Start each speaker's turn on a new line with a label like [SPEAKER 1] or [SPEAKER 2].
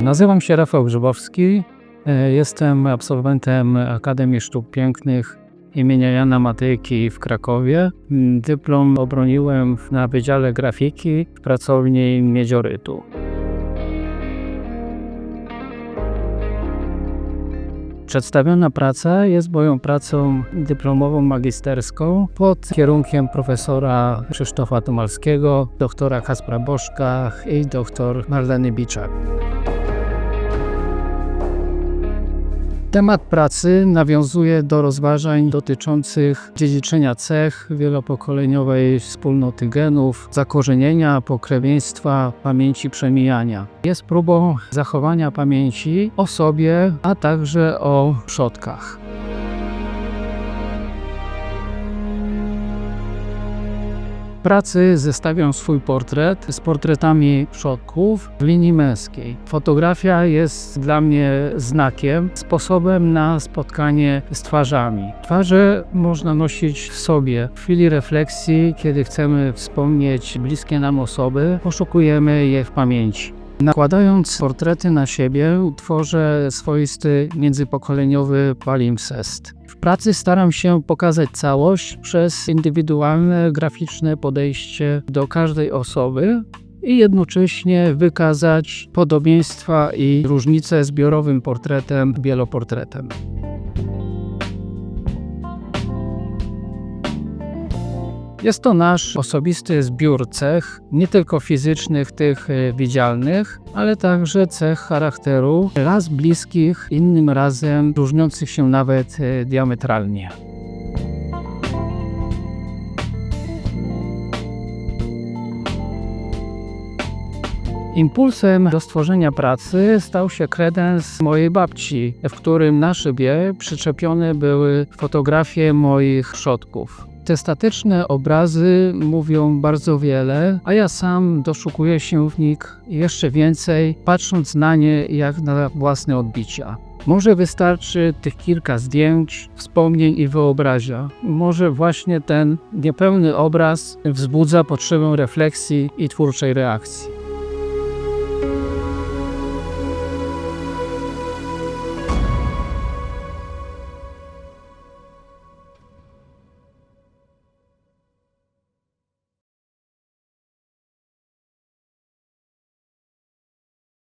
[SPEAKER 1] Nazywam się Rafał Grzybowski. E, Jestem absolwentem Akademii Sztuk Pięknych imienia Jana Matejki w Krakowie. Mm, Dyplom obroniłem na Wydziale Grafiki w pracowni Miedziorytu. Przedstawiona praca jest moją pracą dyplomową magisterską pod kierunkiem profesora Krzysztofa Tomalskiego, doktora Kaspra Bożka i doktor Marleny Biczak. Temat pracy nawiązuje do rozważań dotyczących dziedziczenia cech wielopokoleniowej wspólnoty genów, zakorzenienia, pokrewieństwa, pamięci przemijania. Jest próbą zachowania pamięci o sobie, a także o przodkach. Pracy zestawiam swój portret z portretami przodków w linii męskiej. Fotografia jest dla mnie znakiem, sposobem na spotkanie z twarzami. Twarze można nosić w sobie. W chwili refleksji, kiedy chcemy wspomnieć bliskie nam osoby, poszukujemy je w pamięci. Nakładając portrety na siebie, tworzę swoisty międzypokoleniowy palimpsest. W pracy staram się pokazać całość przez indywidualne, graficzne podejście do każdej osoby i jednocześnie wykazać podobieństwa i różnice zbiorowym portretem, wieloportretem. Jest to nasz osobisty zbiór cech, nie tylko fizycznych, tych e, widzialnych, ale także cech charakteru, raz bliskich, innym razem różniących się nawet e, diametralnie. Impulsem do stworzenia pracy stał się kredens mojej babci, w którym na szybie przyczepione były fotografie moich przodków. Te statyczne obrazy mówią bardzo wiele, a ja sam doszukuję się w nich jeszcze więcej, patrząc na nie jak na własne odbicia. Może wystarczy tych kilka zdjęć, wspomnień i wyobraźnia. Może właśnie ten niepełny obraz wzbudza potrzebę refleksji i twórczej reakcji.